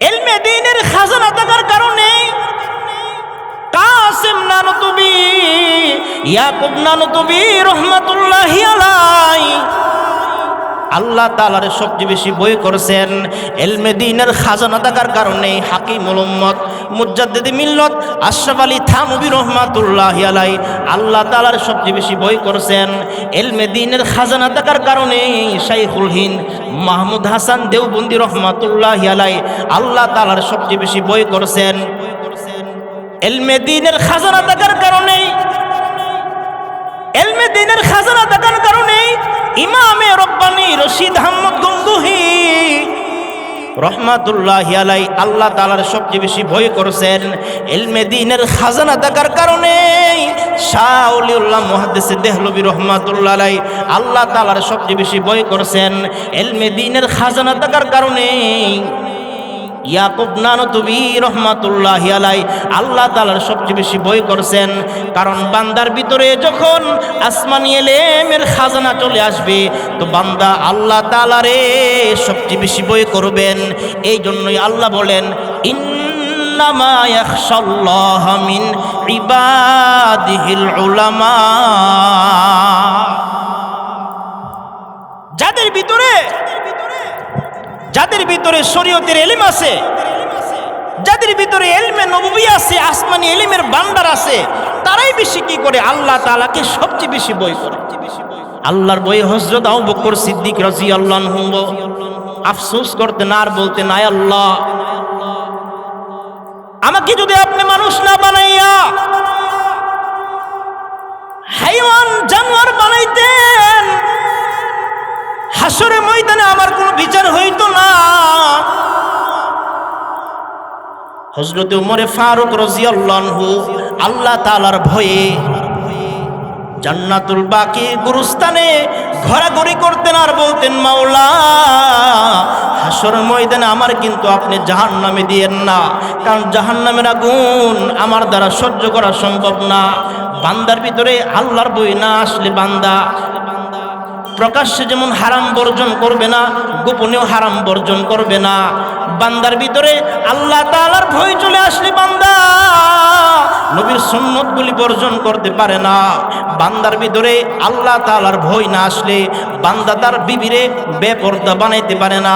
এলমে দিনের খাজানা থাকার কারণে কাসিম নানতুবি ইয়াকুব নানতুবি রহমাতুল্লাহি আলাই আল্লাহ তালার সবচেয়ে বেশি বই করেছেন। এলমে দিনের খাজানা থাকার কারণে হাকিম উম্মত মুজাদ্দিদি মিল্লত আশরাফ আলী থানবী রহমাতুল্লাহ আলাই আল্লাহ তালার সবচেয়ে বেশি বই করেছেন। এলমে দিনের খাজানা থাকার কারণে শাইখুল হিন্দ মাহমুদ হাসান দেওবন্দি রহমাতুল্লাহ আলাই আল্লাহ তালার সবচেয়ে বেশি বই করেছেন। এলমে দিনের খাজানা থাকার কারণে এলমে দিনের খাজানা থাকার কারণে ইমামে রব্বানি রশিদ আহমদ গঙ্গুহি। রহমাতুল্লাহ আলাই, আল্লাহ তালার সবচেয়ে বেশি ভয় করেছেন এলমে দিনের খাজানা থাকার কারণে। শাহলিউল্লাহ মহাদেশে দেহলবি রহমাতুল্লাহ আলাই, আল্লাহ তালার সবচেয়ে বেশি ভয় করেছেন এলমে দিনের খাজানা থাকার কারণে। ইয়াকুব নানতুবি রহমাতুল্লাহ আলাই আল্লাহ তালার সবচেয়ে বেশি বই করছেন। কারণ বান্দার ভিতরে যখন আসমানি এলেমের খাজানা চলে আসবে, তো বান্দা আল্লাহ তালারে সবচেয়ে বেশি বই করবেন। এই জন্যই আল্লাহ বলেন উলামা। যাদের ভিতরে যাদের ভিতরে শরীয়তের এলিম আছে, যাদের ভিতরে এলমে নবী আছে, আসমানি এলিমের বান্দার আছে, তারাই বেশি কি করে? আল্লাহ তালাকে সবচেয়ে বেশি বই করে আল্লাহর বই হজরত আউ সিদ্দিক রাজি আল্লাহ আফসোস করতে না আর বলতে নাই, আল্লাহ। আমাকে যদি আপনি মানুষ না বানাইয়া হাইওয়ান জানোয়ার বানাইতেন হাসরে ময়দানে আমার কোনো বিচার হইতো না। হজরত উমরে ফারুক রাজিয়াল্লাহু আল্লাহ তাআলার ভয়ে জান্নাতুল বাকি গুরুস্থানে ঘোরাঘুরি করতেন আর বলতেন, মাওলা হাসর ময়দানে আমার কিন্তু আপনি জাহান নামে দিয়েন না, কারণ জাহান নামের আগুন আমার দ্বারা সহ্য করা সম্ভব না। বান্দার ভিতরে আল্লাহর বই না আসলে বান্দা প্রকাশ্যে যেমন হারাম বর্জন করবে না, গোপনেও হারাম বর্জন করবে না। বান্দার ভিতরে আল্লাহ তালার ভয় চলে আসলে বান্দা নবীর সুন্নতগুলি বর্জন করতে পারে না। বান্দার ভিতরে আল্লাহ তালার ভয় না আসলে বান্দা তার বিবিরে বেপর্দা বানাইতে পারে না,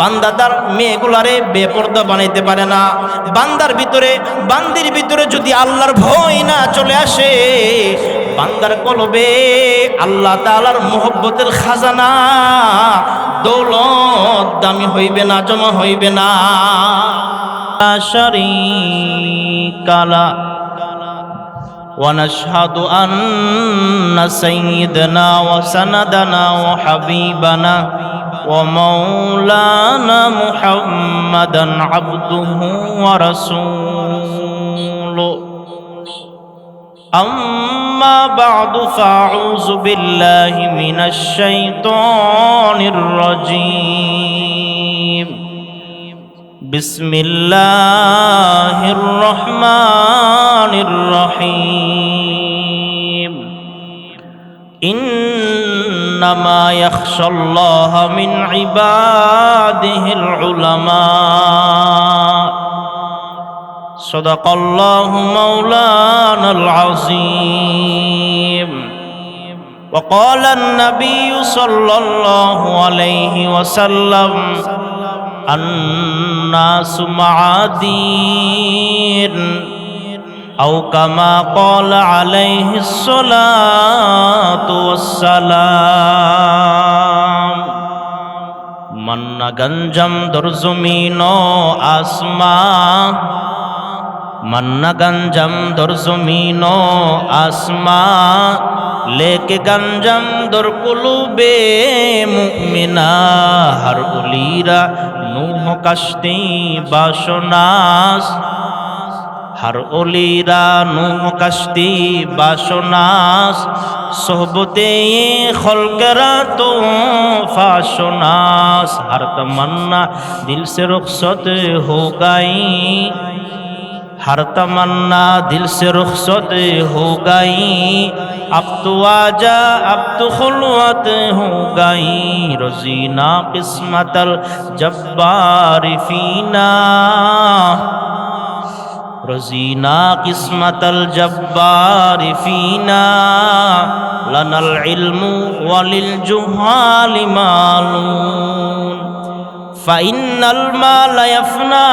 বান্দা তার মেয়েগুলারে বেপর্দা বানাইতে পারে না। বান্দার ভিতরে, বান্দির ভিতরে যদি আল্লাহর ভয় না চলে আসে বান্দার কলবে আল্লাহ তালার মোহব্বতের খাজানা দৌলত দামি হইবে না জমা হইবে না কালা ونشهد أن سيدنا وسندنا وحبيبنا ومولانا محمدا عبده ورسوله أما بعد فأعوذ بالله من الشيطان الرجيم بسم الله الرحمن الرحيم إنما يخشى الله من عباده العلماء صدق الله مولانا العظيم وقال النبي صلى الله عليه وسلم الناس معادين أو كما قال عليه الصلاة والسلام من گنجم در زمین و آسمان দুর্জমিন আসমা মান্না গঞ্জম দুর্জমিন আসমা লেকে গঞ্জম দুর্কুলুবে মুমিনা, হর উলিরা নুহ কষ্টি বাসনাস, হর অলিরা নুহ কষ্টি বাসনাস, সোহবতে খলকরা তো ফাশনাস হর তমন্না দিল সে রুখসত হো গাই ہر تمنا دل سے رخصت ہو گئی اب تو آجا اب تو خلوت ہو گئی رزینا قسمت الجبار فینا رزینا قسمت الجبار فینا لنا العلم وللجہال معلوم فإن المال يفنى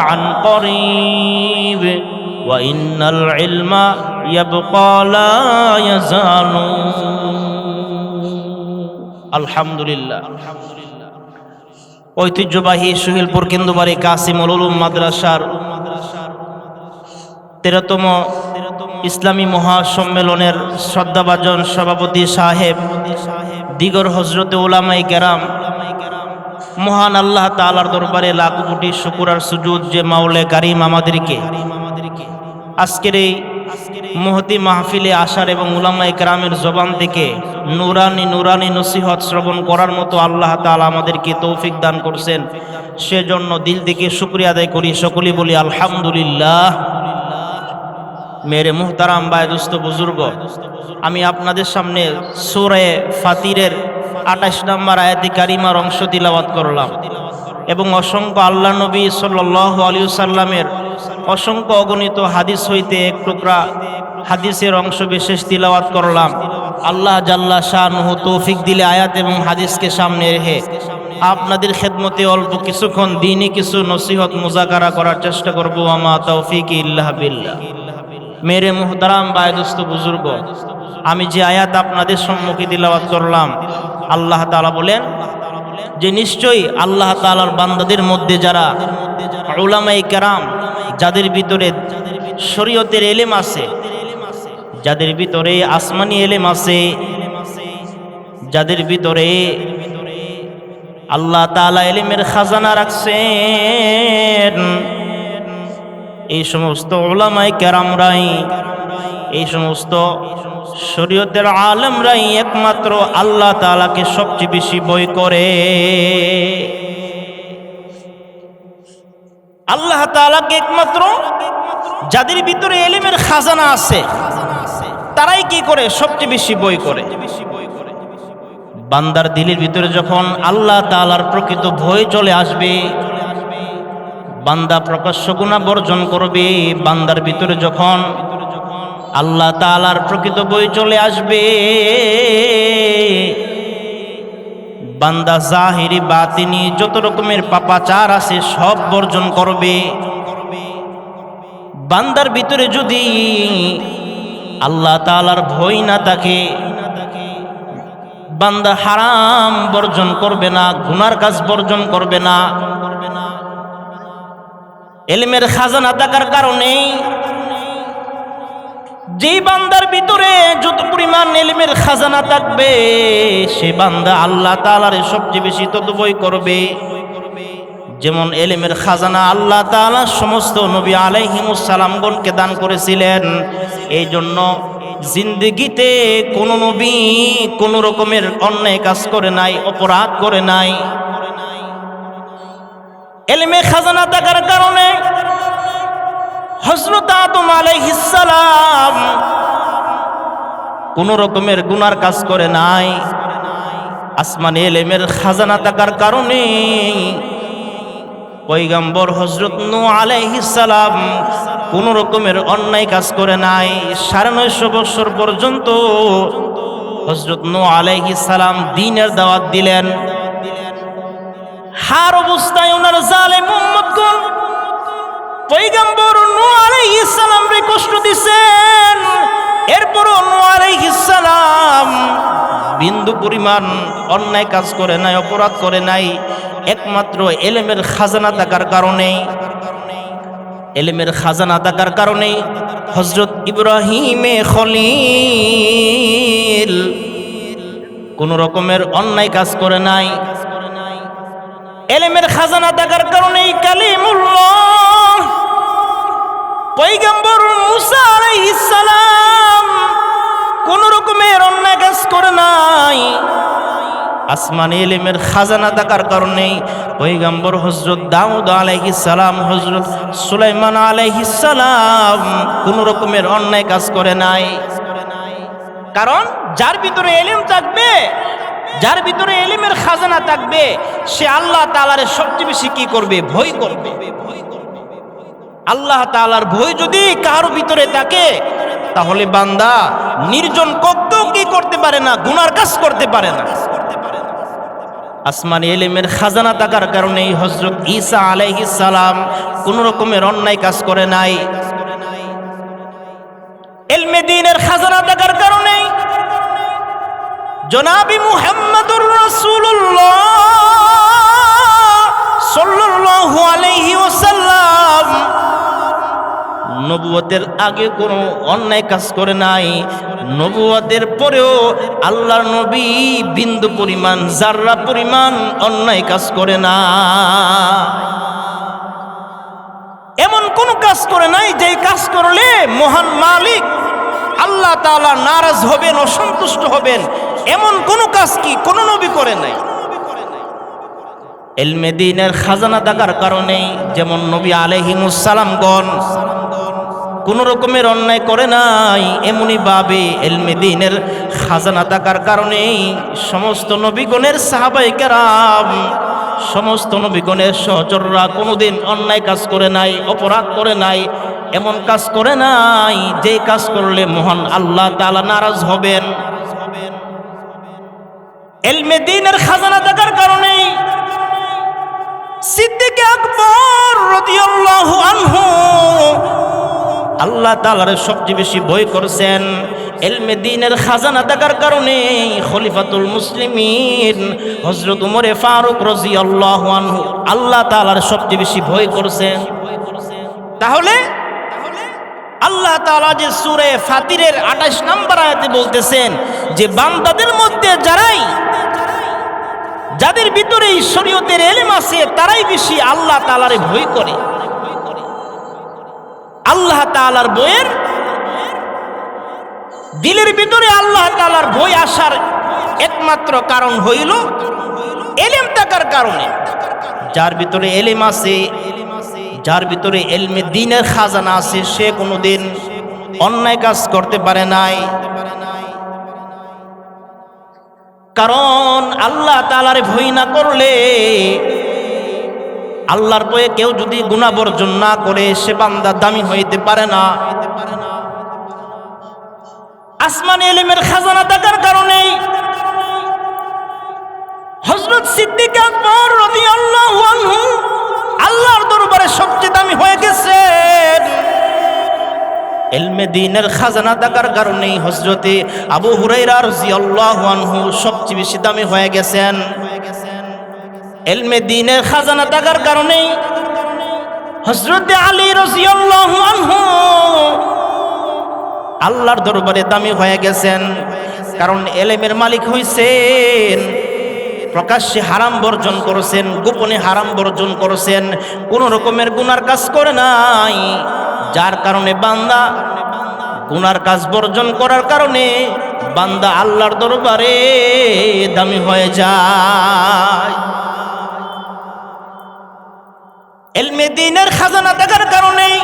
عن قريب وإن العلم يبقى لا يزال الحمد لله ঐতিহ্যবাহী সুহিলপুর কেন্দ্রবাড়ি কাসিমুল উলুম মাদ্রাসার তেরোতম ইসলামী মহাসম্মেলনের শ্রদ্ধাভাজন সভাপতি সাহেব দিগর হজরতে ওলামাই গেরাম মহান আল্লাহ তালার দরবারে লাখ কোটি শুকুর আর সুজুদ যে মাওলে কারিম আমাদেরকে। আজকের এই মহতি মাহফিলে আসার এবং উলামা একরামের জবান থেকে নুরানি নুরানি নসিহত শ্রবণ করার মতো আল্লাহ তালা আমাদেরকে তৌফিক দান করছেন। সেজন্য দিল থেকে শুক্রিয়া আদায় করি। সকলেই বলি আলহামদুলিল্লাহ। মেরে মুহতারাম বায়দুস্ত বুজুর্গ, আমি আপনাদের সামনে সুরে ফাতিরের আঠাশ নম্বর আয়াতি কারিমার অংশ তিলাবাত করলাম। এবং অসংখ্য আল্লাহ নবী সাল্লাহ আলিউ সাল্লামের অসংখ্য অগণিত হাদিস হইতে এক টুকরা হাদিসের অংশ বিশেষ তিলাওয়াত করলাম। আল্লাহ জাল্লা শাহ তৌফিক দিলে আয়াত এবং হাদিসকে সামনে রেখে আপনাদের খেদমতে অল্প কিছুক্ষণ দিনই কিছু নসিহত মুজাকারা করার চেষ্টা করব। আমা তৌফিক ইল্লাহ বিল্লাহ। মেরে মুহতারাম বায়দস্ত বুজুর্গ, আমি যে আয়াত আপনাদের সম্মুখে দিলাবাত করলাম, আল্লাহ তালা বলেন যে নিশ্চয়ই আল্লাহ তালার বান্দাদের মধ্যে যারা উলামাই কেরাম, যাদের ভিতরে শরীয়তের এলেম আছে, যাদের ভিতরে আসমানি এলেম আছে, যাদের ভিতরে আল্লাহ তালা এলেমের খাজানা রাখছেন এই সমস্ত ওলামাই কেরামরাই এই সমস্ত শরীয়তের আলমরাই একমাত্র আল্লাহ তালাকে সবচেয়ে বেশি বই করে। আল্লাহ তালাকে একমাত্র যাদের ভিতরে এলিমের খাজানা আছে, তারাই কি করে? সবচেয়ে বেশি বই করে। বান্দার দিলের ভিতরে যখন আল্লাহ তালার প্রকৃত ভয় চলে আসবে বান্দা প্রকাশ্য গুণা বর্জন করবে, বান্দার ভিতরে যখন আল্লাহ তালার প্রকৃত বই চলে আসবে, বান্দা জাহিরি, বাতিনি, যত রকমের পাপাচার আছে সব বর্জন করবে। বান্দার ভিতরে যদি আল্লাহ তালার ভয় না থাকে, বান্দা হারাম বর্জন করবে না, গুনার কাজ বর্জন করবে না। এলিমের খাজানা থাকার কারণেই যেই বান্দার ভিতরে যত পরিমাণ এলিমের খাজানা থাকবে, সে বান্দা আল্লাহ তালারে সবচেয়ে বেশি তত বই করবে। যেমন এলিমের খাজানা আল্লাহ তালা সমস্ত নবী আলাইহিমুসালামগণকে দান করেছিলেন। এই জন্য জিন্দগিতে কোনো নবী কোনো রকমের অন্যায় কাজ করে নাই, অপরাধ করে নাই। এলিমে খাজানা থাকার কারণে হজরত আদম আলাইহিসালাম কোন রকমের গুনার কাজ করে নাই। আসমান এলেমের খাজানা থাকার কারণে পৈগম্বর হজরত নু আলাইহিসালাম কোন রকমের অন্যায় কাজ করে নাই। সাড়ে নয়শো বছর পর্যন্ত হজরত নু আলাইহিসালাম দিনের দাওয়াত দিলেন। হার অবস্থায় ওনার জালে মোহাম্মদ গুন পৈগম্বর নু আলাইহিস সালাম রে কষ্ট দিছেন। এরপরও নু আলাইহিস বিন্দু পরিমাণ অন্যায় কাজ করে নাই, অপরাধ করে নাই, একমাত্র এলেমের খাজানা থাকার কারণে। এলেমের খাজানা থাকার কারণে হজরত ইব্রাহিমে খলিল কোন রকমের অন্যায় কাজ করে নাই। এলেমের খাজানা থাকার কারণেই কালিমুল্লাহ পৈগম্বর মুসা আলাইহিস সালাম কোন রকমের অন্যায় কাজ করে নাই। আসমানি এলেমের খাজানা থাকার কারণে পৈগম্বর হজরত দাউদ সালাম হজরত সুলাইমান সালাম কোন রকমের অন্যায় কাজ করে নাই। কারণ যার ভিতরে এলিম থাকবে যার ভিতরে এলিমের খাজানা থাকবে, সে আল্লাহ তালারে সবচেয়ে বেশি কি করবে? ভয় করবে। আল্লাহ তালার ভয় যদি কারও ভিতরে থাকে, তাহলে বান্দা নির্জন কদ্দও কি করতে পারে না, গুনার কাজ করতে পারে না। আসমানি এলিমের খাজানা থাকার কারণেই হজরত ঈসা আলাইহিস সালাম কোন রকমের অন্যায় কাজ করে নাই। এলমে দিনের খাজানা থাকার কারণেই জনাবি মুহাম্মাদুর রাসূলুল্লাহ নবুয়তের আগে কোনো অন্যায় কাজ করে নাই। নবুয়তের পরেও আল্লাহর নবী বিন্দু পরিমাণ জাররা পরিমাণ অন্যায় কাজ করে না। এমন কোন কাজ করে নাই যে কাজ করলে মহান মালিক আল্লাহ তাআলা নারাজ হবেন, অসন্তুষ্ট হবেন। এমন কোন কাজ কি কোন নবী করে নাই? এলমে দিনের খাজানা থাকার কারণে যেমন নবী আলহিমুসালামগণ কোন রকমের অন্যায় করে নাই এমনই ভাবে এলমে দিনের খাজানা থাকার কারণেই সমস্ত নবীগণের সাহাবাই কেরাম, সমস্ত নবীগণের সহচররা কোনোদিন অন্যায় কাজ করে নাই, অপরাধ করে নাই, এমন কাজ করে নাই যে কাজ করলে মহান আল্লাহ তালা নারাজ হবেন। এলমে দিনের খাজানা থাকার কারণেই সিদ্দিক আকবর রাদিয়াল্লাহু আনহু আল্লাহ তাআলার সবচেয়ে বেশি ভয় করেছেন এলমে দিনের খাজানা থাকার কারণে খলিফাতুল মুসলিমিন হযরত উমরে ফারুক রাদিয়াল্লাহু আনহু আল্লাহ তাআলার সবচেয়ে বেশি ভয় করেছেন। তাহলে আল্লাহ তাআলা যে সূরা ফাতিরের 28 নম্বর আয়াতে বলতেছেন যে বান্দাদের মধ্যে যারাই, যাদের ভিতরে এই শরীয়তের এলেম আছে, তারাই বেশি আল্লাহ তালারে ভয় করে। আল্লাহ তালার বইয়ের দিলের ভিতরে আল্লাহ তালার বই আসার একমাত্র কারণ হইল এলেম থাকার কারণে। যার ভিতরে এলেম আছে যার ভিতরে এলমে দিনের খাজানা আছে, সে কোনোদিন অন্যায় কাজ করতে পারে নাই। কারণ আল্লাহ তালারে ভয় না করলে আল্লাহর বয়ে কেউ যদি গুণা বর্জন না করে, সে বান্দা দামি হইতে পারে না। আসমানি এলিমের খাজানা থাকার কারণেই এলমে দিনের খাজানা থাকার কারণেই হজরতে আবু হুরাইরা রাদিয়াল্লাহু আনহু সবচেয়ে বেশি দামি হয়ে গেছেন। এলমে দিনের খাজানা থাকার কারণেই হজরতে আলী রাদিয়াল্লাহু আনহু আল্লাহর দরবারে দামি হয়ে গেছেন। কারণ এলেমের মালিক হইছেন, প্রকাশ্যে হারাম বর্জন করেছেন, গোপনে হারাম বর্জন করেছেন, কোন রকমের গুনার কাজ করে নাই। যার কারণে বান্দা গুনার কাজ বর্জন করার কারণে বান্দা আল্লাহর দরবারে দামি হয়ে যায়। এলমে দিনের খাজানা থাকার কারণেই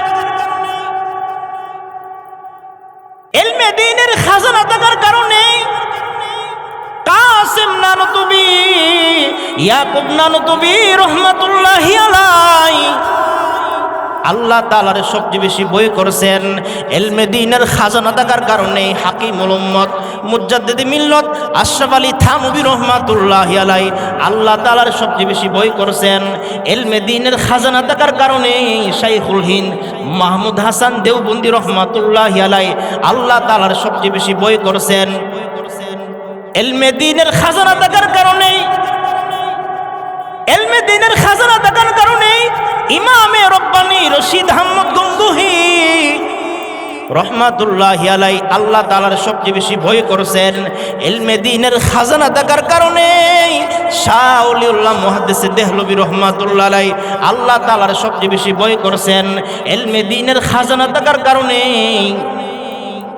এলমে দিনের খাজানা থাকার কারণে কাসিম নানতুবি, ইয়াকুব নানতুবি রহমাতুল্লাহি আলাই আল্লাহ তালার সবচেয়ে বেশি বই করেছেন। এলমে দিনের খাজানা থাকার কারণে হাকিমুল উম্মত মুজাদ্দিদ মিল্লত আশরাফ আলী থানবী রহমাতুল্লাহ আলাই আল্লাহ তালার সবচেয়ে বেশি বই করেছেন। এলমে দিনের খাজানা থাকার কারণে শাইখুল হিন্দ মাহমুদ হাসান দেওবন্দি রহমাতুল্লাহ আলাই আল্লাহ তালার সবচেয়ে বেশি বই করেছেন। এলমে খাজানা থাকার কারণে এলমে খাজানা থাকার ইমামে রব্বানি রশিদ আহমদ গঙ্গুহি রহমাতুল্লাহ আলাই, আল্লাহ তালার সবচেয়ে বেশি ভয় করেছেন এলমে দিনের খাজানা থাকার কারণে। শাহলিউল্লাহ মহাদেশে দেহলবি রহমাতুল্লাহ আলাই, আল্লাহ তালার সবচেয়ে বেশি ভয় করেছেন এলমে দিনের খাজানা থাকার কারণে।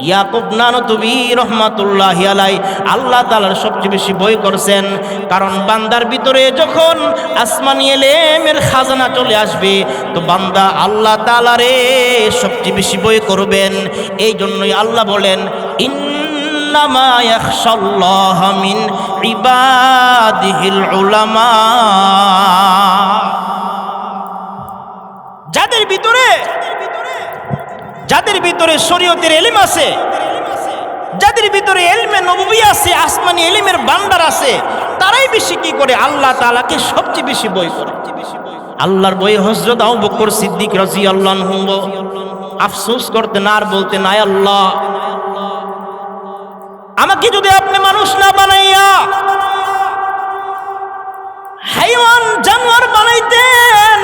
ইয়াকুব নানতবি রহমাতুল্লাহ আলাই আল্লাহ তালার সবচেয়ে বেশি বই করছেন। কারণ বান্দার ভিতরে যখন আসমানি এলেমের খাজানা চলে আসবে, তো বান্দা আল্লাহ তালারে সবচেয়ে বেশি বই করবেন। এই জন্যই আল্লাহ বলেন উলামা। যাদের ভিতরে যাদের ভিতরে শরীয়তের এলিম আছে, যাদের ভিতরে এলমে নবী আছে, আসমানি এলিমের বান্দার আছে, তারাই বেশি কি করে? আল্লাহ তালাকে সবচেয়ে বেশি বই করে আল্লাহর বই হজরত বকর সিদ্দিক রাদিয়াল্লাহু আনহু আফসোস করতে না আর বলতে নাই, আল্লাহ। আমাকে যদি আপনি মানুষ না বানাইয়া হাইওয়ান জানোয়ার বানাইতেন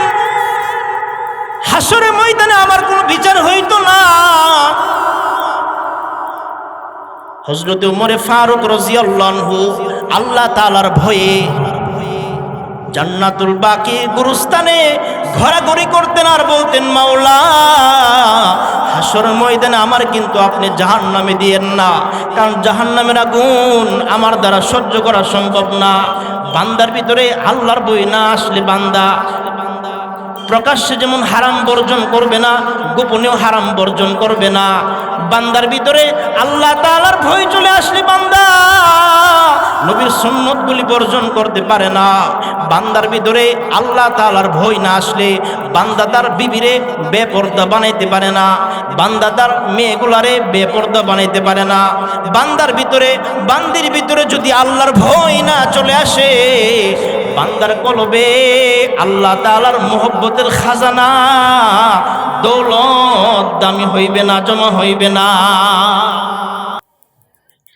হাসরে ময়দানে আমার কোনো বিচার হইতো না। হজরত উমরে ফারুক রাজিয়াল্লাহু আল্লাহ তাআলার ভয়ে জান্নাতুল বাকি গুরুস্থানে ঘোরাঘুরি করতেন আর বলতেন, মাওলা হাসর ময়দানে আমার কিন্তু আপনি জাহান নামে দিয়েন না, কারণ জাহান নামের আগুন আমার দ্বারা সহ্য করা সম্ভব না। বান্দার ভিতরে আল্লাহর বই না আসলে বান্দা প্রকাশ্যে যেমন হারাম বর্জন করবে না, গোপনেও হারাম বর্জন করবে না। বান্দার ভিতরে আল্লাহ তালার ভয় চলে আসলে বান্দা নবীর সুন্নতগুলি বর্জন করতে পারে না। বান্দার ভিতরে আল্লাহ তালার ভয় না আসলে বান্দা তার বিবিরে বেপর্দা বানাইতে পারে না, বান্দা তার মেয়েগুলারে বেপর্দা বানাইতে পারে না। বান্দার ভিতরে, বান্দির ভিতরে যদি আল্লাহর ভয় না চলে আসে বান্দার কলবে আল্লাহ তাআলার মোহব্বতের খাজানা দৌলত দামি হইবে না, জমা হইবে না।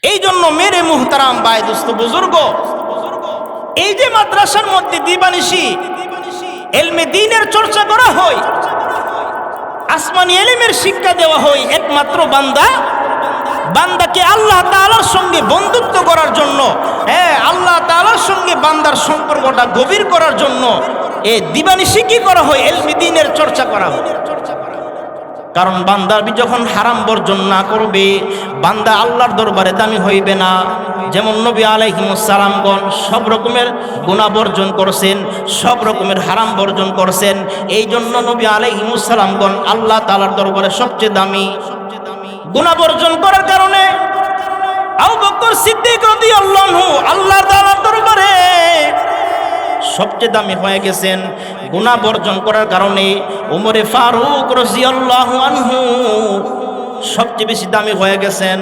এই জন্য মেরে মুহতারাম বাই দোস্ত, বুজুর্গ, এই যে মাদ্রাসার মধ্যে দিবানিশি, এলমে দিনের চর্চা করা হয়, আসমানি এলিমের শিক্ষা দেওয়া হয়, একমাত্র বান্দা বান্দাকে আল্লাহ তালার সঙ্গে বন্ধুত্ব করার জন্য হ্যাঁ আল্লাহ তালার সঙ্গে বান্দার সম্পর্কটা গভীর করার জন্য এ দিবানিশি কি করা হয়? এলমি দিনের চর্চা করা হয়। কারণ বান্দা যখন হারাম বর্জন না করবে, বান্দা আল্লাহর দরবারে দামি হইবে না। যেমন নবী আলাইহিমুসালামগণ সব রকমের গুণা বর্জন করছেন, সব রকমের হারাম বর্জন করছেন। এই জন্য নবী আলাইহিমুসালামগণ আল্লাহ তালার দরবারে সবচেয়ে দামি। গুণা বর্জন করার কারণে আল্লাহ সবচেয়ে দামি হয়ে গেছেন। গুণা বর্জন করার কারণে উমরে ফারুক রাদিয়াল্লাহু আনহু সবচেয়ে বেশি দামি হয়ে গেছেন।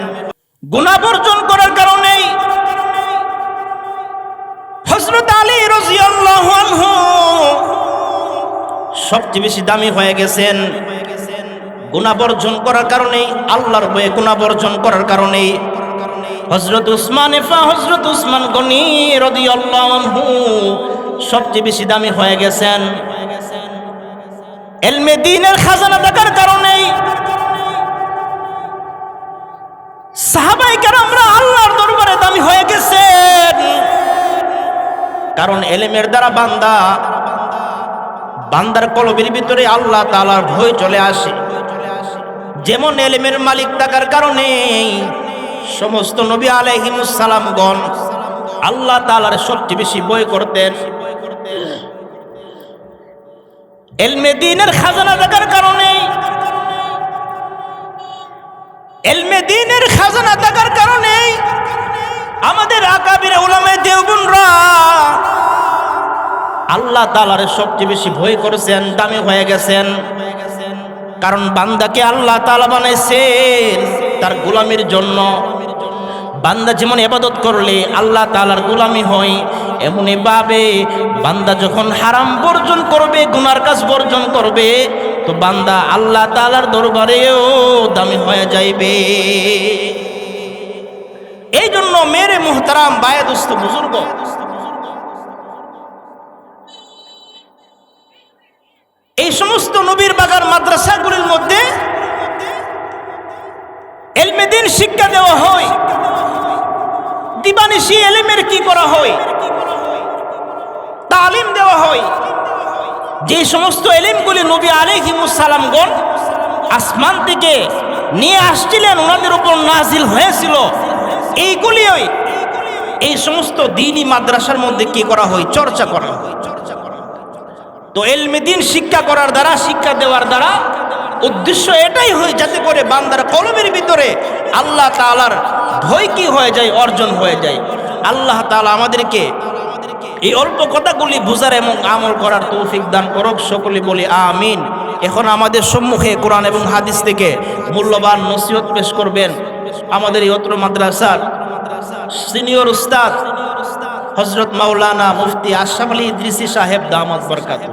গুণা বর্জন করার কারণে সবচেয়ে বেশি দামি হয়ে গেছেন। গুণা বর্জন করার কারণে আল্লাহর বয়ে গুণা বর্জন করার কারণে হজরত উসমান এফা হজরত উসমান গনি রদি আল্লাহু সবচেয়ে বেশি দামি হয়ে গেছেন। এলমে দিনের খাজানা থাকার কারণে সাহাবাই আমরা আল্লাহর দরবারে দামি হয়ে গেছেন। কারণ এলেমের দ্বারা বান্দা, বান্দার কলবের ভিতরে আল্লাহ তালার ভয় চলে আসে। যেমন এলেমের মালিক থাকার কারণে সমস্ত নবী আলহিমুসালামগণ আল্লাহ তালার সবচেয়ে বেশি বই করতেন। এলমে দিনের খাজানা থাকার কারণে, এলমে দিনের খাজানা থাকার কারণে আমাদের আকাবির ওলামে দেওবনরা আল্লাহ তালার সবচেয়ে বেশি ভয় করেছেন, দামি হয়ে গেছেন। কারণ বান্দাকে আল্লাহ তালা বানাইছেন তার গোলামির জন্য। বান্দা যেমন এবাদত করলে আল্লাহ তালার গোলামি হয় এমনই ভাবে বান্দা যখন হারাম বর্জন করবে, গুনার কাজ বর্জন করবে, তো বান্দা আল্লাহ তালার দরবারেও দামি হয়ে যাইবে। এই জন্য মেরে মোহতারাম, বায়াদুস্ত বুজুর্গ এই সমস্ত নবীর বাগান মাদ্রাসাগুলির মধ্যে এলমেদিন শিক্ষা দেওয়া হয়। দিবানিশি এলিমের কি করা হয়? তালিম দেওয়া হয়। যে সমস্ত এলিমগুলি নবী আলিহিমুসালামগণ আসমান থেকে নিয়ে আসছিলেন, ওনাদের উপর নাজিল হয়েছিল। এইগুলি এই সমস্ত দিনই মাদ্রাসার মধ্যে কি করা হয়? চর্চা করা হয়। তো এলমে দিন শিক্ষা করার দ্বারা, শিক্ষা দেওয়ার দ্বারা উদ্দেশ্য এটাই হয় যাতে করে বান্দার কলমের ভিতরে আল্লাহ তালার ভয় কি হয়ে যায়, অর্জন হয়ে যায়। আল্লাহ তাআলা আমাদেরকে এই অল্প কথাগুলি বুঝার এবং আমল করার তৌফিক দান করুক, সকলে বলি আমিন। এখন আমাদের সম্মুখে কোরআন এবং হাদিস থেকে মূল্যবান নসিহত পেশ করবেন আমাদের এই অত্র মাদ্রাসার সিনিয়র উস্তাদ হজরত মাওলানা মুফতি আশরাফ আলী ইদ্রিসি সাহেব দামাত বরকাত